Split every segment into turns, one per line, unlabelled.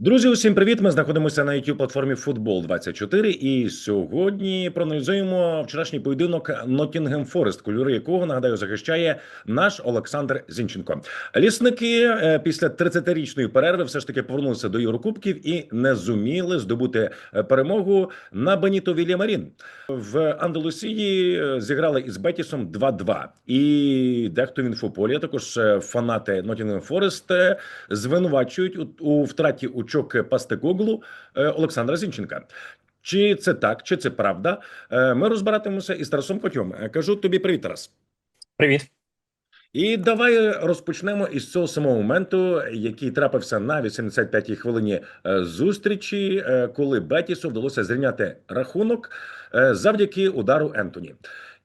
Друзі, усім привіт! Ми знаходимося на youtube платформі Футбол 24 і сьогодні проаналізуємо вчорашній поєдинок Ноттінгем Форест, кольори якого нагадаю захищає наш Олександр Зінченко. Лісники е, після 30-річної перерви все ж таки повернулися до Єврокубків і не зуміли здобути е, перемогу на Беніто Вільямарін. В Андалусії е, зіграли із Бетісом 2-2. І дехто в інфополі, також фанати Ноттінгем Форест звинувачують у, у очок Пастекоглу е, Олександра Зінченка. Чи це так, чи це правда? Е, Ми розбиратимемося із Тарасом Котьом. Е, Кажу тобі привіт, Тарас.
Привіт.
І давай розпочнемо із цього самого моменту, який трапився на 85-й хвилині зустрічі, коли Бетісу вдалося зрівняти рахунок завдяки удару Ентоні.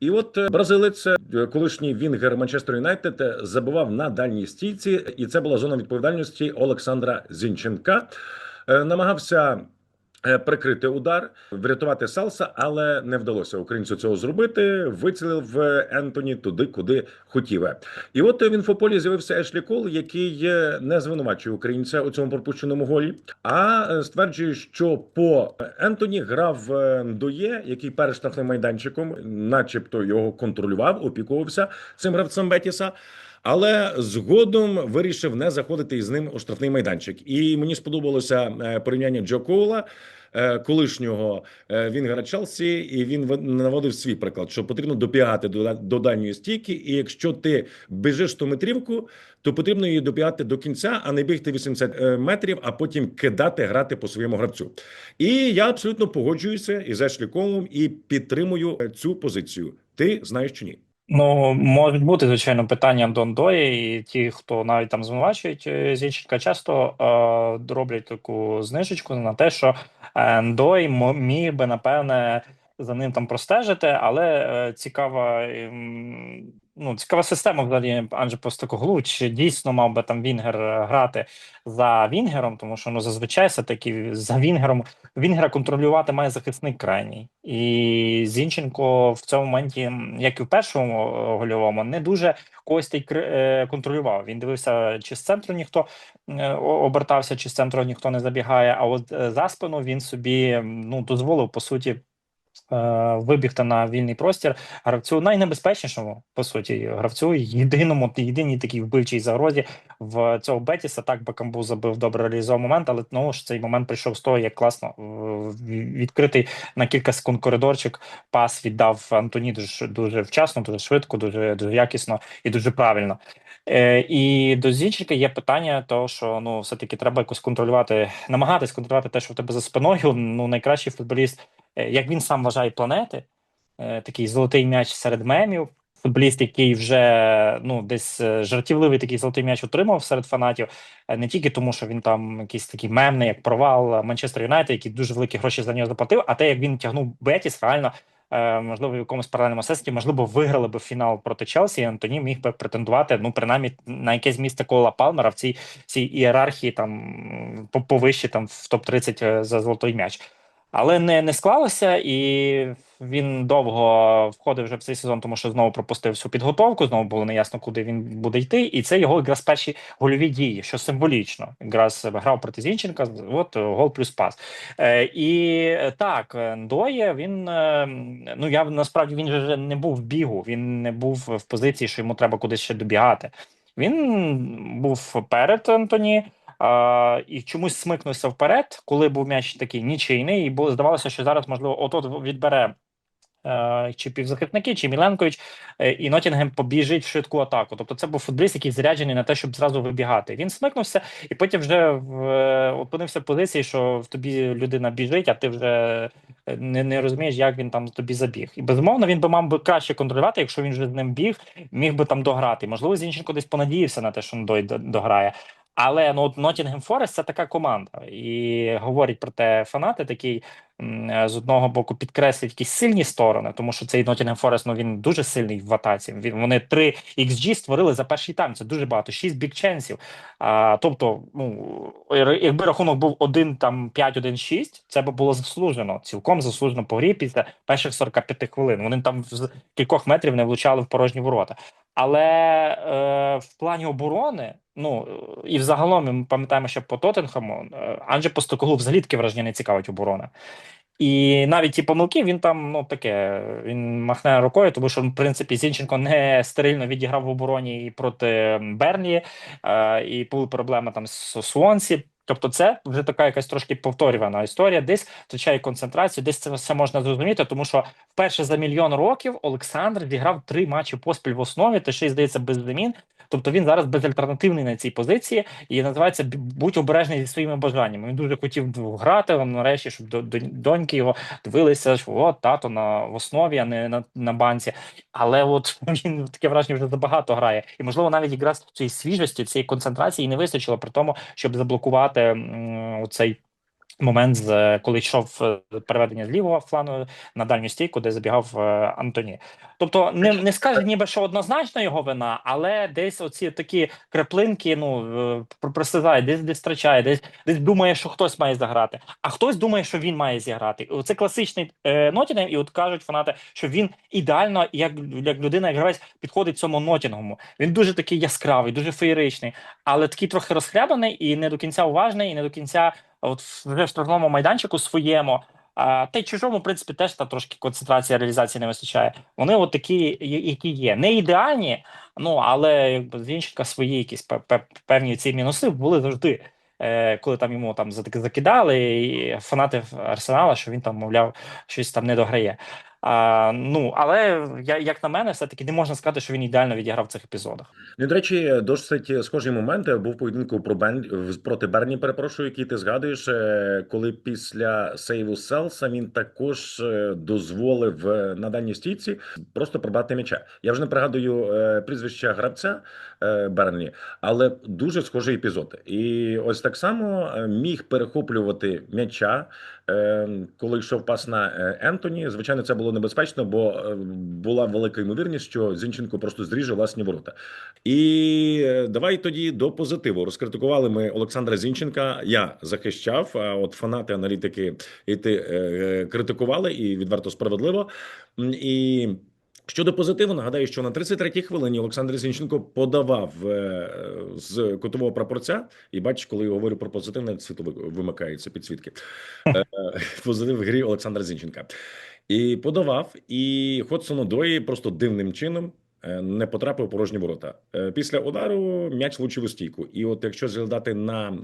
І от е, бразилець, е, колишній Вінгер Манчестер Юнайтед, забував забивав на дальній стійці, і це була зона відповідальності Олександра Зінченка. Е, Намагався е, прикрити удар, врятувати Салса, але не вдалося українцю цього зробити. Вицілив е, Ентоні туди, куди хотів. І от в інфополі з'явився Ешлі Кол, який е, не звинувачує українця у цьому пропущеному голі, а е, стверджує, що по Ентоні грав е, Ндоє, який перед штрафним майданчиком, начебто його контролював, опікувався цим гравцем Бетіса. Але згодом вирішив не заходити із ним у штрафний майданчик. І мені сподобалося е, порівняння Джо Коула, е, колишнього е, Вінгера Челсі, і він наводив свій приклад, що потрібно добігати до, дальньої стійки. І якщо ти біжиш ту метрівку, то потрібно її добігати до кінця, а не бігти 80 е, метрів, а потім кидати, грати по своєму гравцю. І я абсолютно погоджуюся із Ешлі Колом і підтримую цю позицію. Ти знаєш чи ні?
Ну, можуть бути, звичайно, питання до Ндої, і ті, хто навіть там звинувачують е, Зінченка, часто е, роблять таку знижечку на те, що Андой Ндой міг би, напевне, за ним там простежити, але е, цікава, ем, ну, цікава система взагалі Анже Постакоглу, чи дійсно мав би там Вінгер е, грати за Вінгером, тому що ну зазвичай все таки за Вінгером Вінгера контролювати має захисник крайній. І Зінченко в цьому моменті, як і в першому е, гольовому, не дуже когось е, контролював. Він дивився, чи з центру ніхто обертався, чи з центру ніхто не забігає. А от за спину він собі ну дозволив по суті. Е, Вибігти на вільний простір гравцю найнебезпечнішому по суті гравцю єдиному єдиній такій вбивчій загрозі в цього Бетіса. Так Бакамбу забив добре реалізував момент, але знову ж цей момент прийшов з того, як класно е, відкритий на кілька секунд коридорчик. Пас віддав Антоні дуже дуже вчасно, дуже швидко, дуже дуже якісно і дуже правильно. Е, і до Зінченка є питання, того, що ну все-таки треба якось контролювати, намагатись контролювати те, що в тебе за спиною. Ну найкращий футболіст, е, як він сам вважає планети, е, такий золотий м'яч серед мемів. Футболіст, який вже ну десь жартівливий такий золотий м'яч отримав серед фанатів, не тільки тому, що він там якийсь такий мемний, як провал Манчестер Юнайтед, який дуже великі гроші за нього заплатив, а те, як він тягнув Бетіс, реально можливо, в якомусь паралельному сесті, можливо, виграли би фінал проти Челсі, і Антоні міг би претендувати, ну, принаймні, на якесь місце Кола Палмера в цій, цій ієрархії там по- повище там в топ-30 за золотий м'яч. Але не, не склалося, і він довго входив вже в цей сезон, тому що знову пропустив всю підготовку. Знову було неясно, куди він буде йти. І це його якраз перші гольові дії, що символічно. Якраз грав проти Зінченка. От гол плюс пас. Е, і е, так, Ндоє, він е, ну я насправді він вже не був в бігу, він не був в позиції, що йому треба кудись ще добігати. Він був перед Антоні. А, і чомусь смикнувся вперед, коли був м'яч такий нічийний, і було здавалося, що зараз можливо от-от відбере чи півзахисники, чи Міленкович, е, і Нотінгем побіжить в швидку атаку. Тобто це був футболіст, який заряджений на те, щоб зразу вибігати. Він смикнувся і потім вже в, е, опинився в позиції, що в тобі людина біжить, а ти вже е, не, не розумієш, як він там тобі забіг. І безумовно він би мав би краще контролювати, якщо він вже з ним біг, міг би там дограти. Можливо, Зінченко десь понадіявся на те, що до- дограє. Але ну от Ноттінгем Форест це така команда, і говорять про те фанати, такий е, з одного боку підкреслюють якісь сильні сторони, тому що цей Ноттінгем Форест ну він дуже сильний в атаці. Він вони 3 XG створили за перший тайм. Це дуже багато, 6 бікченсів. А тобто, ну якби рахунок був 1 там 5-1-6, це би було заслужено, цілком заслужено по грі після перших 45 хвилин. Вони там з кількох метрів не влучали в порожні ворота. Але е, в плані оборони Ну і взагалом ми пам'ятаємо, що по Тоттенхему е, Анже Постоколу взагалі таке враження не цікавить оборона. І навіть ті помилки він там ну таке він махне рукою, тому що в принципі Зінченко не стерильно відіграв в обороні і проти Бернлі, е, і були проблеми там з Суонсі. Тобто, це вже така якась трошки повторювана історія. Десь втрачає концентрацію, десь це все можна зрозуміти, тому що вперше за мільйон років Олександр зіграв три матчі поспіль в основі, та ще й здається без замін. Тобто він зараз безальтернативний на цій позиції і називається «Б- будь обережний зі своїми бажаннями. Він дуже хотів грати вам нарешті, щоб до, до доньки його дивилися, що от тато на в основі, а не на, на банці. Але от він таке враження вже забагато грає. І можливо навіть якраз цієї свіжості, цієї концентрації не вистачило при тому, щоб заблокувати м, оцей. Момент, з коли йшов е, переведення з лівого флану на дальню стійку, де забігав е, Антоні. Тобто не, не скаже ніби, що однозначно його вина, але десь оці такі краплинки ну е, просизає, десь десь втрачає, десь десь думає, що хтось має заграти, а хтось думає, що він має зіграти. Це класичний е, Нотінгем, і от кажуть фанати, що він ідеально, як, як людина, як гравець, підходить цьому Нотінгему. Він дуже такий яскравий, дуже феєричний, але такий трохи розхлябаний і не до кінця уважний, і не до кінця, от в штрафному майданчику своєму. А та й чужому, в принципі, теж та трошки концентрація реалізації не вистачає. Вони от такі, які є. Не ідеальні, ну але якби Зінченка свої якісь пе- пе- певні ці мінуси були завжди. Е, коли там йому там зак- закидали, і фанати Арсенала, що він там, мовляв, щось там не дограє. А, ну, але я, як на мене, все-таки не можна сказати, що він ідеально відіграв в цих епізодах.
Ну, до речі, досить схожий момент був поєдинку про Бен проти Берні. Перепрошую, який ти згадуєш, е, коли після сейву Селса він також е, дозволив е, на дальній стійці просто пробати м'яча. Я вже не пригадую е, прізвища гравця е, Берні, але дуже схожий епізод. І ось так само е, міг перехоплювати м'яча, е, коли йшов пас на е, Ентоні. Звичайно, це було небезпечно, бо е, була велика ймовірність, що Зінченко просто зріже власні ворота. І е, давай тоді до позитиву. Розкритикували ми Олександра Зінченка. Я захищав. А от фанати, аналітики і ти критикували і відверто справедливо. І щодо позитиву, нагадаю, що на 33-й хвилині Олександр Зінченко подавав е, з котового прапорця. І бачиш, коли я говорю про позитив, навіть світло вимикається підсвітки. Е, Позитив в грі Олександра Зінченка. І подавав, і Ходсон Одої просто дивним чином е, не потрапив у порожні ворота. Після удару м'яч влучив у стійку. І от якщо зглядати на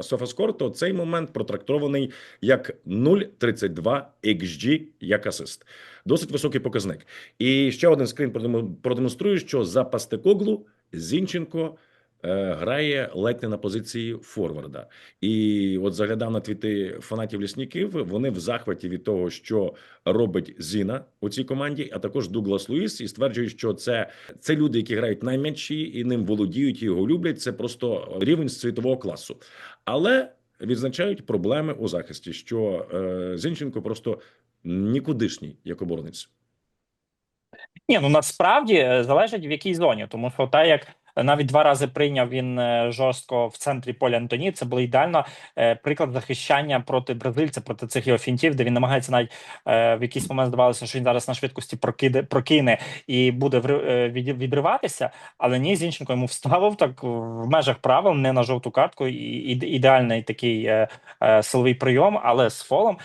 Софаскор, то цей момент протрактований як 0,32 XG як асист. Досить високий показник. І ще один скрін продемо- продемонструю, що за Пастекоглу Зінченко е, грає ледь не на позиції форварда. І от заглядав на твіти фанатів лісників. Вони в захваті від того, що робить Зіна у цій команді, а також Дуглас Луїс, і стверджують, що це, це люди, які грають найм'ячі і ним володіють, і його люблять. Це просто рівень світового класу. Але відзначають проблеми у захисті, що е, Зінченко просто нікудишній як оборонець.
Ні, ну насправді е, залежить в якій зоні, тому що та як навіть два рази прийняв він е, жорстко в центрі поля Антоні. Це було ідеально е, приклад захищання проти бразильця, проти цих його фінтів, де він намагається навіть е, в якийсь момент здавалося, що він зараз на швидкості прокиде прокине і буде відриватися. Але ні, Зінченко йому вставив так в межах правил, не на жовту картку. І, ідеальний такий силовий прийом, але з фолом.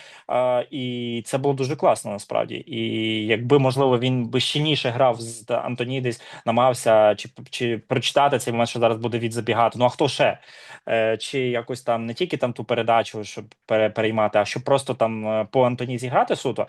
І це було дуже класно насправді. І якби можливо він би щільніше грав з Антонідis, намагався чи чи прочитати цей момент, що зараз буде відзабігати. Ну а хто ще? Е, чи якось там не тільки там ту передачу, щоб пере, переймати, а щоб просто там е, по Антоні зіграти суто.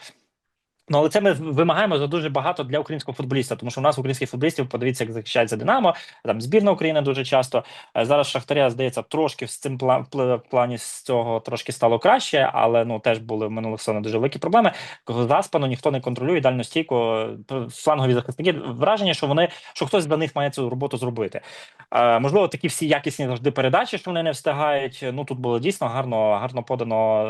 Ну, але це ми вимагаємо за дуже багато для українського футболіста, тому що у нас українських футболістів подивіться, як захищається Динамо. Там збірна України дуже часто. Е, Зараз Шахтаря здається трошки з цим пла- плані з цього трошки стало краще, але ну теж були в минулих сезонах дуже великі проблеми. Заспану ніхто не контролює дальню стійку. Флангові захисники враження, що вони що хтось за них має цю роботу зробити. Е, можливо, такі всі якісні завжди передачі, що вони не встигають. Ну тут було дійсно гарно, гарно подано,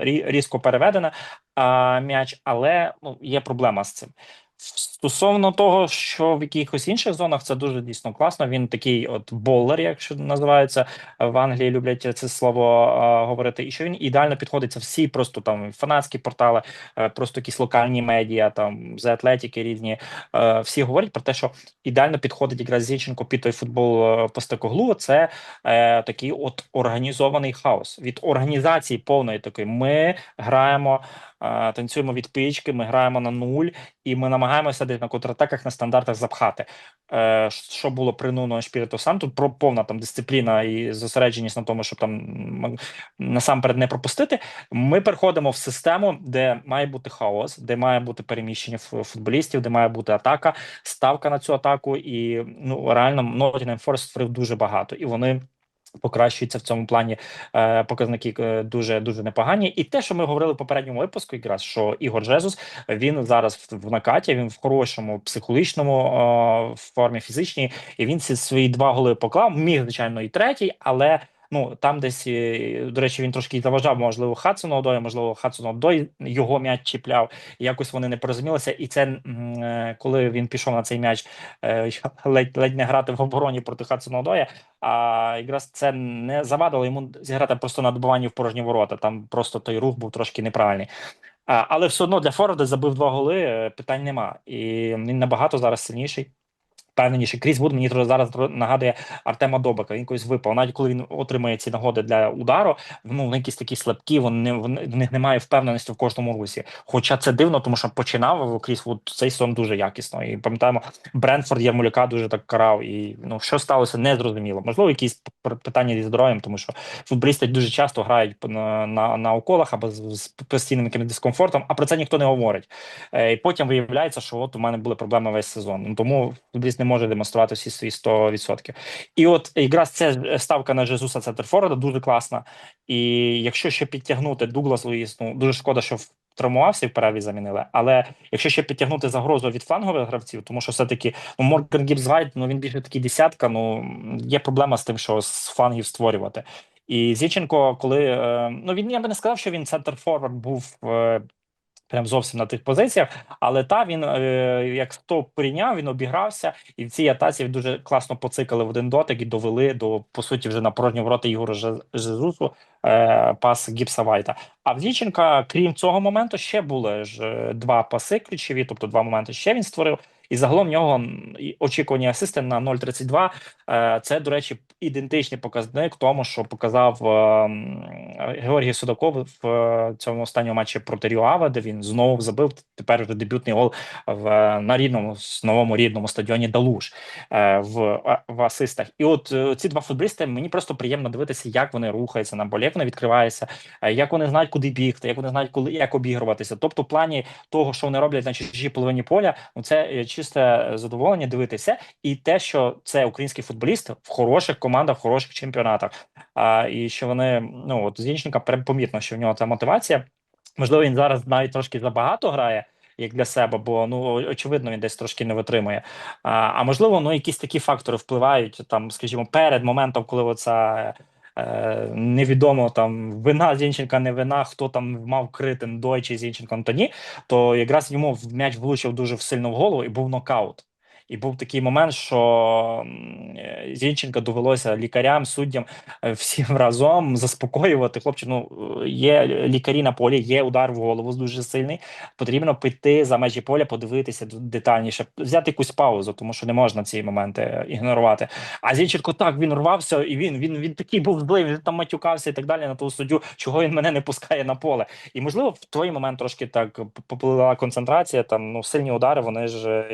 е, різко переведено а, м'яч, але ну, є проблема з цим. Стосовно того, що в якихось інших зонах це дуже дійсно класно. Він такий, от болер, якщо називається в Англії, люблять це слово е, говорити, і що він ідеально підходиться всі, просто там фанатські портали, е, просто якісь локальні медіа, там з атлетики різні. Е, всі говорять про те, що ідеально підходить якраз Зінченко під той футбол е, Постекоглу. Це е, такий от організований хаос від організації повної такої. Ми граємо, танцюємо від пички, ми граємо на нуль, і ми намагаємося десь на контратаках на стандартах запхати. Е, що було при Нуно Шпіриту Санту, про повна там дисципліна і зосередженість на тому, щоб там насамперед не пропустити. Ми переходимо в систему, де має бути хаос, де має бути переміщення футболістів, де має бути атака, ставка на цю атаку. І ну реально Nottingham Forest створив дуже багато, і вони. Покращуються в цьому плані е, показники е, дуже дуже непогані. І те, що ми говорили в попередньому випуску, якраз що Ігор Жезус він зараз в накаті, він в хорошому психологічному е, формі фізичній, і він ці свої два голи поклав. Міг звичайно і третій, але ну там десь е, до речі, він трошки заважав, можливо, Хадсону Одою, можливо, Хадсону Одой його м'яч чіпляв. Якось вони не порозумілися. І це е, коли він пішов на цей м'яч, е, ледь ледь не грати в обороні проти Хадсона Одоя. А якраз це не завадило йому зіграти просто на добуванні в порожні ворота. Там просто той рух був трошки неправильний. Але все одно для Форварда забив два голи, питань нема. І він набагато зараз сильніший. Впевненіший. Кріс Вуд мені зараз нагадує Артема Добика. Він колись випав. Навіть коли він отримує ці нагоди для удару, ну вони якісь такі слабкі, вони, в них немає впевненості в кожному русі. Хоча це дивно, тому що починав Кріс Вуд цей сон дуже якісно. І пам'ятаємо, Брентфорд Ярмоляка дуже так карав. І ну що сталося, не зрозуміло. Можливо, якісь питання зі здоров'ям, тому що футболісти дуже часто грають на, на, на уколах або з, з постійним якимось дискомфортом, а про це ніхто не говорить. Е, і потім виявляється, що от у мене були проблеми весь сезон. Ну, тому футболіст не може демонструвати всі свої 100%. І от якраз ця ставка на Жезуса Центрфорда дуже класна. І якщо ще підтягнути Дуглас Луїс, ну дуже шкода, що травмувався і в перерві замінили. Але якщо ще підтягнути загрозу від флангових гравців, тому що все-таки ну, Морган Гібс ну він більше такий десятка. Ну є проблема з тим, що з флангів створювати. І Зіченко, коли е, ну він я би не сказав, що він центр форвард був. Прям зовсім на тих позиціях, але та він е, як стоп прийняв, він обігрався, і в цій атаці дуже класно поцикали в один дотик і довели до по суті вже на порожні ворота Ігора Же- Жезусу е, пас Гіпса Вайта. А в Зіченка, крім цього моменту, ще були ж е, два паси ключові, тобто два моменти ще він створив. І загалом в нього очікувані асисти на 0,32. Е, Це, до речі, ідентичний показник тому, що показав е, Георгій Судаков в е, цьому останньому матчі проти Ріоава, де він знову забив тепер вже дебютний гол в на рідному новому рідному стадіоні Далуш в, в асистах. І от ці два футболісти мені просто приємно дивитися, як вони рухаються на полі, як вони відкриваються, як вони знають, куди бігти, як вони знають, коли як обігруватися. Тобто, в плані того, що вони роблять на чужій половині поля, ну це чисте задоволення дивитися, і те, що це українські футболісти в хороших командах, в хороших чемпіонатах. А, і що вони ну от Зінченка помітно, що в нього ця мотивація. Можливо, він зараз навіть трошки забагато грає. Як для себе, бо ну очевидно, він десь трошки не витримує. А, а можливо, ну якісь такі фактори впливають там, скажімо, перед моментом, коли оця е, невідомо там вина Зінченка, не вина, хто там мав крити Дой Зінченком, то ні, то якраз йому м'яч влучив дуже сильно в голову і був нокаут. І був такий момент, що м, е, Зінченка довелося лікарям, суддям е, всім разом заспокоювати. Хлопці, ну є лікарі на полі, є удар в голову дуже сильний. Потрібно піти за межі поля, подивитися детальніше, взяти якусь паузу, тому що не можна ці моменти е, ігнорувати. А Зінченко так він рвався, і він він, він такий був злий, він там матюкався і так далі на того суддю, чого він мене не пускає на поле. І можливо, в той момент трошки так поплила концентрація. Там ну сильні удари, вони ж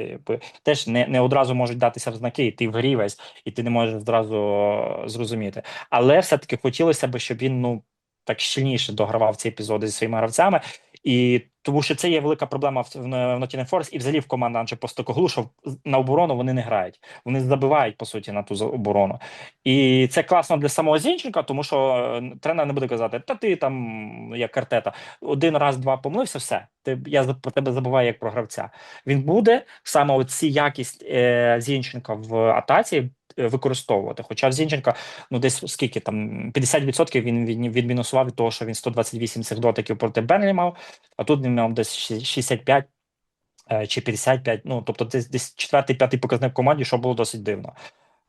теж не, не одразу можуть датися в знаки, і ти в грі і ти не можеш зразу е, зрозуміти. Але все-таки хотілося б, щоб він ну так щільніше догравав ці епізоди зі своїми гравцями. І тому що це є велика проблема в, в, в Nottingham Forest і взагалі в команді Анче Постокоглу, що на оборону вони не грають. Вони забивають по суті на ту оборону. І це класно для самого Зінченка, тому що е, тренер не буде казати, та ти там як картета, один раз, два помилився, все. Ти я про тебе забуваю як про гравця. Він буде саме оці якість е, Зінченка в атаці використовувати. Хоча в Зінченка ну десь скільки там 50% він від, відмінусував від того, що він 128 цих дотиків проти Бенлі мав, а тут він мав десь 65. е, чи 55, ну тобто десь десь четвертий, п'ятий показник в команді, що було досить дивно.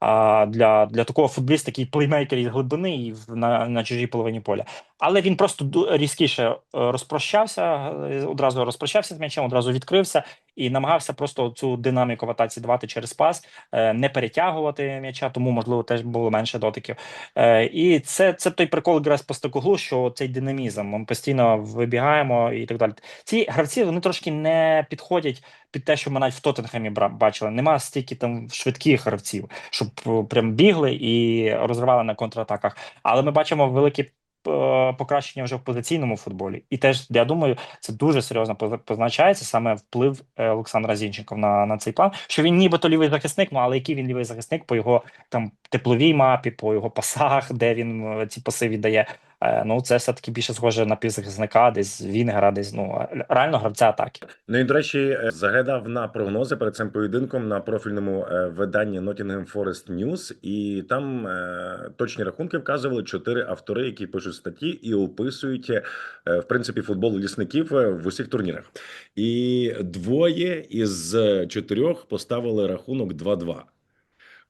А для, для такого футболіста, такий плеймейкер із глибини і на, на чужій половині поля. Але він просто різкіше е, розпрощався, е, одразу розпрощався з м'ячем, одразу відкрився і намагався просто цю динаміку в атаці давати через пас, е, не перетягувати м'яча, тому можливо теж було менше дотиків. Е, І це, це той прикол якраз з Постекоглу, що цей динамізм. Ми постійно вибігаємо і так далі. Ці гравці вони трошки не підходять під те, що ми навіть в Тоттенхемі бачили. Нема стільки там швидких гравців, щоб е, прям бігли і розривали на контратаках. Але ми бачимо великі. Е, Покращення вже в позиційному футболі, і теж я думаю, це дуже серйозно поз- позначається саме вплив е, Олександра Зінченка на, на цей план. Що він нібито лівий захисник, ну але який він лівий захисник по його там тепловій мапі, по його пасах, де він е, ці паси віддає. Е, Ну це все таки більше схоже на півзахисника, десь Вінгера, десь ну реально гравця атаки.
Ну і до речі, е, заглядав на прогнози перед цим поєдинком на профільному е, виданні Nottingham Forest News, і там точні рахунки вказували чотири автори, які пишуть статті і описують в принципі футбол лісників в усіх турнірах. І двоє із чотирьох поставили рахунок 2-2.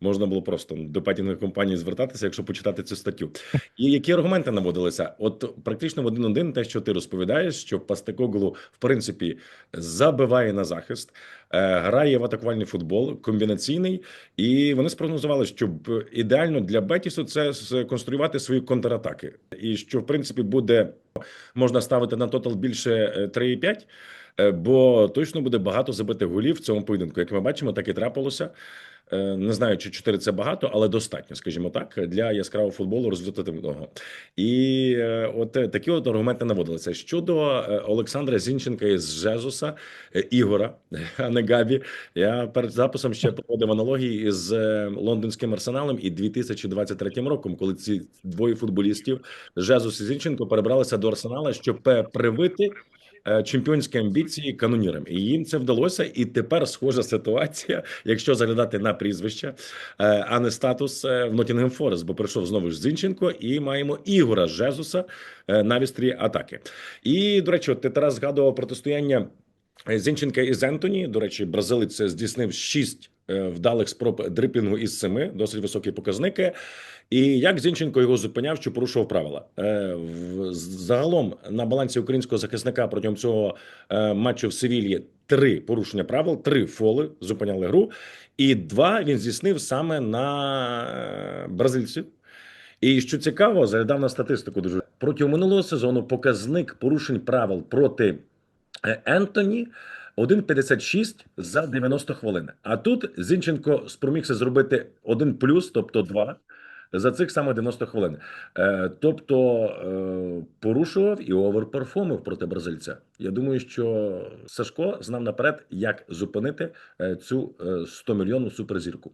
Можна було просто до патінної компанії звертатися, якщо почитати цю статтю. І які аргументи наводилися? От практично в один-один те, що ти розповідаєш, що Пастекоглу в принципі забиває на захист, е, грає в атакувальний футбол, комбінаційний, і вони спрогнозували, що ідеально для Бетісу це сконструювати свої контратаки, і що в принципі буде можна ставити на тотал більше е, 3,5, е, бо точно буде багато забитих голів в цьому поєдинку. Як ми бачимо, так і трапилося. Е, Не знаю, чи 4 це багато, але достатньо, скажімо так, для яскравого футболу результативного. І е, от е, такі от аргументи наводилися щодо Олександра Зінченка із Жезуса, Ігора, а не Габі. Я перед записом ще проводив аналогії із лондонським арсеналом і 2023 роком, коли ці двоє футболістів Жезус і Зінченко перебралися до арсенала, щоб привити чемпіонські амбіції канонірам. І їм це вдалося. І тепер схожа ситуація, якщо заглядати на прізвище, е, а не статус е, в Нотінгем Форест, бо прийшов знову ж Зінченко, і маємо Ігора Жезуса е, на вістрі атаки. І до речі, от ти Тарас згадував протистояння. Зінченка із Ентоні, до речі, бразилець здійснив шість е, вдалих спроб дриплінгу із семи, досить високі показники. І як Зінченко його зупиняв, що порушував правила Е, загалом на балансі українського захисника протягом цього е, матчу в Севілії три порушення правил, три фоли зупиняли гру, і два він здійснив саме на е, бразильців. І що цікаво, заглядав на статистику дуже протягом минулого сезону показник порушень правил проти е, Ентоні 1,56 за 90 хвилин. А тут Зінченко спромігся зробити 1 плюс, тобто 2, за цих саме 90 хвилин. Е, тобто е, порушував і оверперформив проти бразильця. Я думаю, що Сашко знав наперед, як зупинити е, цю е, 100 мільйонну суперзірку.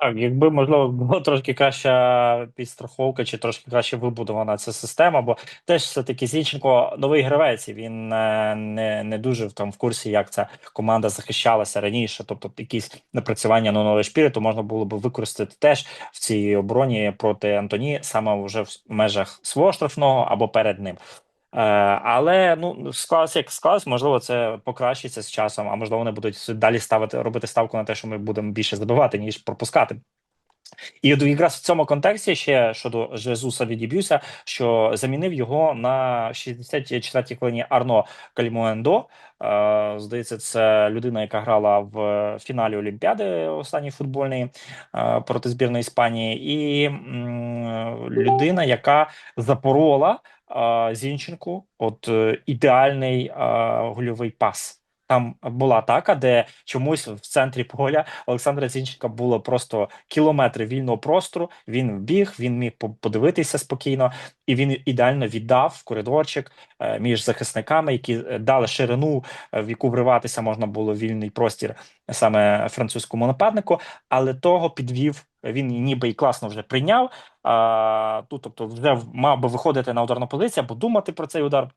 Так, якби можливо було трошки краща підстраховка чи трошки краще вибудована ця система, бо теж все-таки Зінченко новий гравець, і він е, не, не дуже там в курсі, як ця команда захищалася раніше. Тобто якісь напрацювання на нової шпіри, то можна було б використати теж в цій обороні проти Антоні, саме вже в межах свого штрафного або перед ним. Е, але ну склалося як склалось, можливо, це покращиться з часом, а можливо, вони будуть далі ставити робити ставку на те, що ми будемо більше забивати, ніж пропускати. І якраз в цьому контексті ще щодо Жезуса відіб'юся, що замінив його на 64-й хвилині Арно Кальмуендо. Е, здається, це людина, яка грала в фіналі Олімпіади останньої футбольної е, проти збірної Іспанії, і людина, яка запорола Зінченку, от е, ідеальний гольовий пас. Там була атака, де чомусь в центрі поля Олександра Зінченка було просто кілометри вільного простору. Він біг, він міг подивитися спокійно, і він ідеально віддав в коридорчик е, між захисниками, які е, дали ширину, в яку вриватися можна було вільний простір саме французькому нападнику, але того підвів. Він ніби і класно вже прийняв. А, тут, тобто, вже мав би виходити на ударну позицію або думати про цей удар.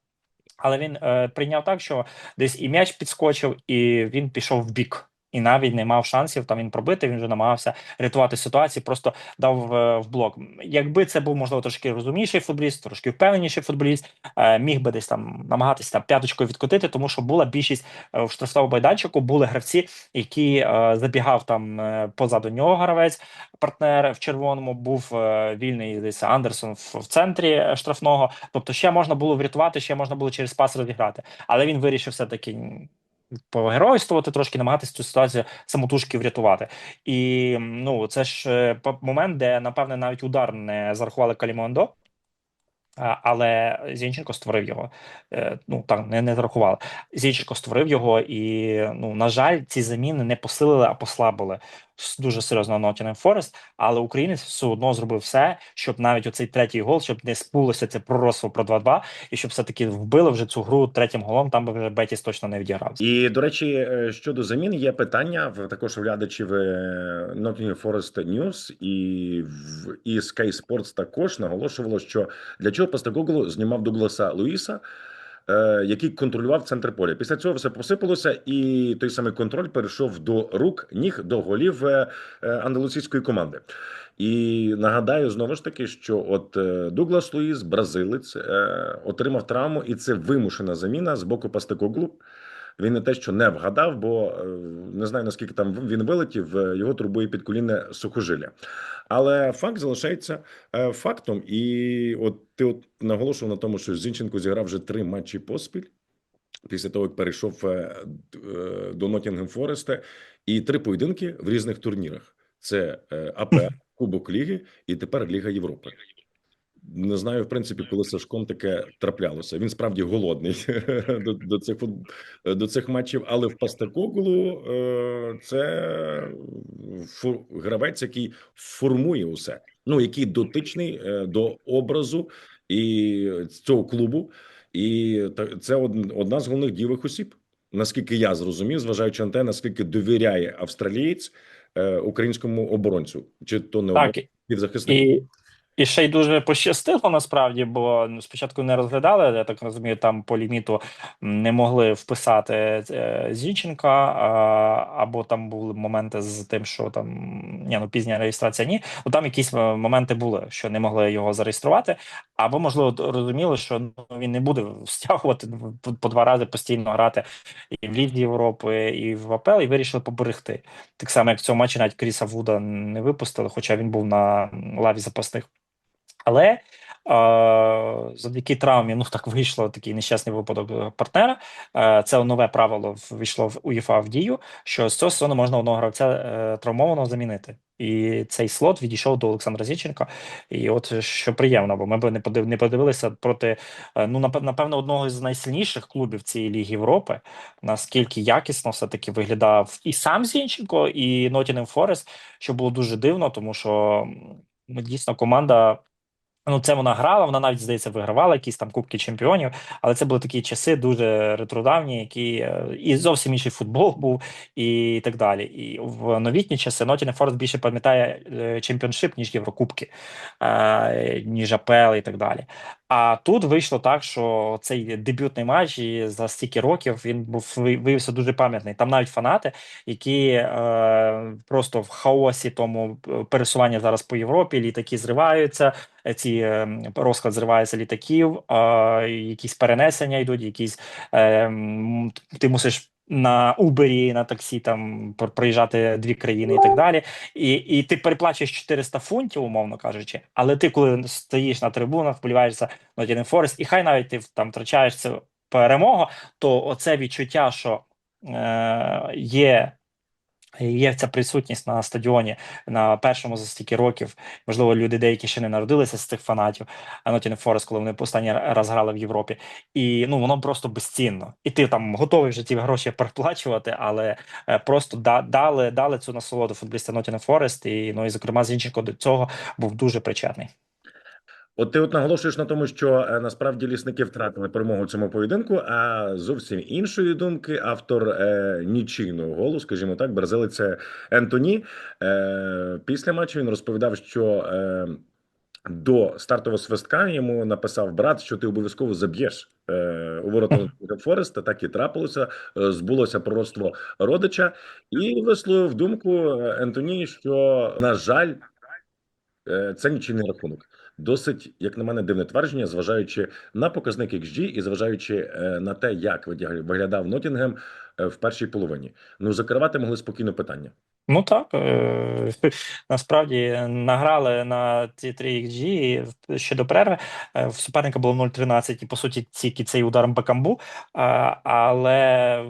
Але він е, прийняв так, що десь і м'яч підскочив, і він пішов в бік. І навіть не мав шансів там він пробити. Він вже намагався рятувати ситуацію, просто дав е, в блок. Якби це був можливо трошки розумніший футболіст, трошки впевненіший футболіст, е, міг би десь там намагатися там п'яточкою відкотити, тому що була більшість е, в штрафному майданчику. Були гравці, які забігав там позаду нього гравець, партнер в червоному був вільний десь Андерсон в, центрі штрафного. Тобто ще можна було врятувати, ще можна було через пас розіграти. Але він вирішив все таки погеройствувати трошки, намагатися цю ситуацію самотужки врятувати. І ну це ж е, момент, де напевне навіть удар не зарахували Калімондо. Але Зінченко створив його. Е, Ну так не, не зарахували. Зінченко створив його, і ну на жаль, ці заміни не посилили, а послабили дуже серйозно Нотінем Форест. Але українець все одно зробив все, щоб навіть оцей третій гол, щоб не спулося це пророцтво про 2-2, і щоб все таки вбили вже цю гру третім голом. Там би вже Бетіс точно не відігрався.
І до речі, е, щодо замін є питання в також глядачів е, Nottingham Forest News і в і Sky Sports також наголошувало, що для чого Пастагоглу знімав Дугласа Луїса. Е, Який контролював центр поля. Після цього все посипалося, і той самий контроль перейшов до рук, ніг до голів е, е, андалусійської команди. І нагадаю знову ж таки, що от Дуглас Луїс, бразилець, отримав травму, і це вимушена заміна з боку Пастекоглу. Він не те, що не вгадав, бо е, не знаю наскільки там він вилетів. е, Його турбує підколінне сухожилля. Але факт залишається е, фактом. І от ти от наголошував на тому, що Зінченко зіграв вже три матчі поспіль. Після того, як перейшов до Нотінгем Фореста, і три поєдинки в різних турнірах: це АП, Кубок Ліги і тепер Ліга Європи. Не знаю, в принципі, коли Сашком таке траплялося. Він справді голодний до, до цих до цих матчів. Але в Пастакоглу е, це гравець, який формує усе. Ну який дотичний е, до образу і цього клубу. І та- це од- одна з головних дієвих осіб. Наскільки я зрозумів, зважаючи на те, наскільки довіряє австралієць е, українському оборонцю, чи то не
Так. І, і ще й дуже пощастило насправді, бо ну, спочатку не розглядали, я так розумію, там по ліміту не могли вписати е, Зінченка, або там були моменти з тим, що там ні, ну пізня реєстрація ні. Ну там якісь е, моменти були, що не могли його зареєструвати, або можливо розуміли, що ну, він не буде стягувати по, по два рази постійно грати і в Лізі Європи, і в АПЛ, і вирішили поберегти. Так само, як в цьому матчі навіть Кріса Вуда не випустили, хоча він був на лаві запасних. Але завдяки травмі, ну так вийшло такий нещасний випадок е, партнера. Е, це нове правило ввійшло в УЄФА в дію, що з цього сезону можна одного гравця е, травмованого замінити. І цей слот відійшов до Олександра Зінченка. І от що приємно, бо ми б не подив, не подивилися проти ну напевно одного з найсильніших клубів цієї ліги Європи, наскільки якісно все таки виглядав і сам Зінченко, і Нотінем Форест, що було дуже дивно, тому що ну, дійсно команда. Ну, це вона грала, вона навіть здається вигравала якісь там кубки чемпіонів, але це були такі часи дуже ретродавні, які е, і зовсім інший футбол був, і так далі. І в новітні часи Nottingham Forest більше пам'ятає е, чемпіоншип, ніж Єврокубки, е, ніж АПЛ і так далі. А тут вийшло так, що цей дебютний матч і за стільки років він був ви- виявився дуже пам'ятний. Там навіть фанати, які е, просто в хаосі тому е, пересування зараз по Європі, літаки зриваються, е, ці е, розклад зривається літаків, е, якісь перенесення йдуть, якісь е, ти мусиш. На Убері, на таксі там пр- проїжджати дві країни і так далі. І, і ти переплачуєш 400 фунтів, умовно кажучи, але ти, коли стоїш на трибунах, вболіваєш за Nottingham Forest, і хай навіть ти там втрачаєш цю перемогу, то оце відчуття, що е, є. Є ця присутність на стадіоні на першому за стільки років. Можливо, люди деякі ще не народилися з цих фанатів. Nottingham Forest, коли вони останній раз грали в Європі, і ну воно просто безцінно. І ти там готовий вже ті гроші переплачувати, але е, просто да, дали, дали цю насолоду футболісти Nottingham Forest, і ну і зокрема Зінченко до цього був дуже причетний.
От ти от наголошуєш на тому, що е, насправді лісники втратили перемогу в цьому поєдинку. А зовсім іншої думки, автор е, нічийного голу, скажімо так, бразилець Ентоні. Е, після матчу він розповідав, що. Е, до стартового свистка йому написав брат, що ти обов'язково заб'єш е, у ворота Фореста. Так і трапилося. Е, Збулося пророцтво родича, і висловив думку е, Ентоні, що на жаль, е, це нічийний рахунок. Досить, як на мене, дивне твердження, зважаючи на показник XG і зважаючи е, на те, як виглядав Нотінгем е, в першій половині. Ну закривати могли спокійно питання.
Ну так, е, насправді награли на ці 3 XG ще до перерви. В суперника було 0-13, і по суті тільки цей удар Бекамбу. А, але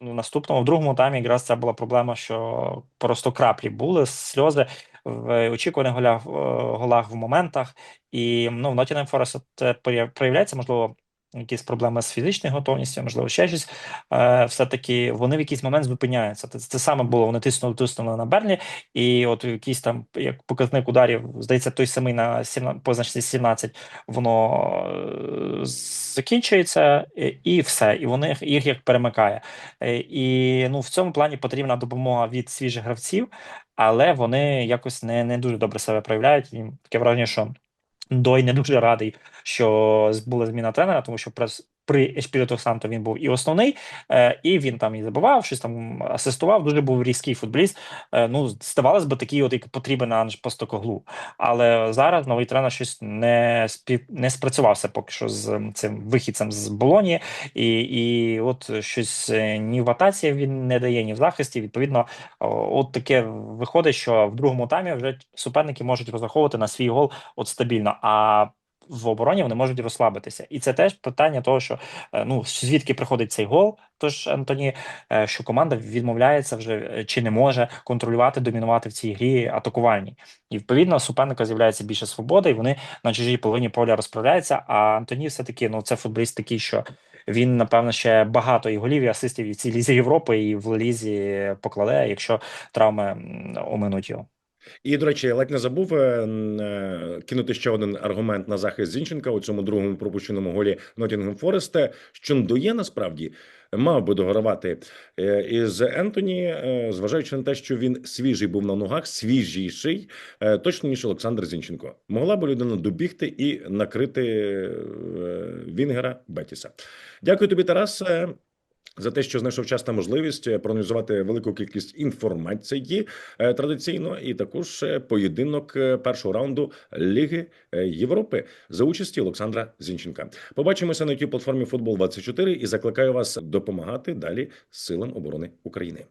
наступному, в другому таймі якраз це була проблема, що просто краплі були, сльози в очікуваних голях, е, голах в моментах. І ну, в Nottingham Forest це прояв- проявляється, можливо, якісь проблеми з фізичною готовністю, можливо, ще щось. Е, все-таки вони в якийсь момент зупиняються. Це, це саме було. Вони тиснули, тиснули на Берлі, і от якийсь там як показник ударів, здається, той самий на 17, позначці 17, воно е, закінчується, і, все. І вони їх як перемикає. Е, І ну в цьому плані потрібна допомога від свіжих гравців, але вони якось не, не дуже добре себе проявляють. І таке враження, що Дой не дуже радий, що була зміна тренера, тому що при Ешпіріту Санто він був і основний, е, і він там і забивав, щось там асистував. Дуже був різкий футболіст. Е, ну, здавалось би, такий, от як потрібен на Постокоглу. Але зараз новий тренер щось не спів не спрацювався поки що з цим вихідцем з Болоні, і, і от щось е, ні в атаці він не дає, ні в захисті. Відповідно, от таке виходить, що в другому таймі вже суперники можуть розраховувати на свій гол от стабільно. А в обороні вони можуть розслабитися, і це теж питання того, що е, ну звідки приходить цей гол. Тож Антоні, е, що команда відмовляється вже е, чи не може контролювати, домінувати в цій грі атакувальній, і відповідно суперника з'являється більше свободи, і вони на чужій половині поля розправляються. А Антоні, все таки, ну це футболіст такий, що він напевно ще багато і голів, і асистів і в цій лізі Європи, і в лізі покладе, якщо травми оминуть його.
І, до речі, ледь не забув е, е, кинути ще один аргумент на захист Зінченка у цьому другому пропущеному голі Нотінгем Фореста, що Ндоє насправді мав би догравати е, із Ентоні, зважаючи на те, що він свіжий був на ногах, свіжіший, точно ніж Олександр Зінченко. Могла би людина добігти і накрити Вінгера Бетіса. Дякую тобі, Тарас. За те, що знайшов час та можливість е, проаналізувати велику кількість інформації е, традиційно, і також е, поєдинок першого раунду Ліги Європи за участі Олександра Зінченка. Побачимося на youtube платформі Футбол 24 і закликаю вас допомагати далі силам оборони України.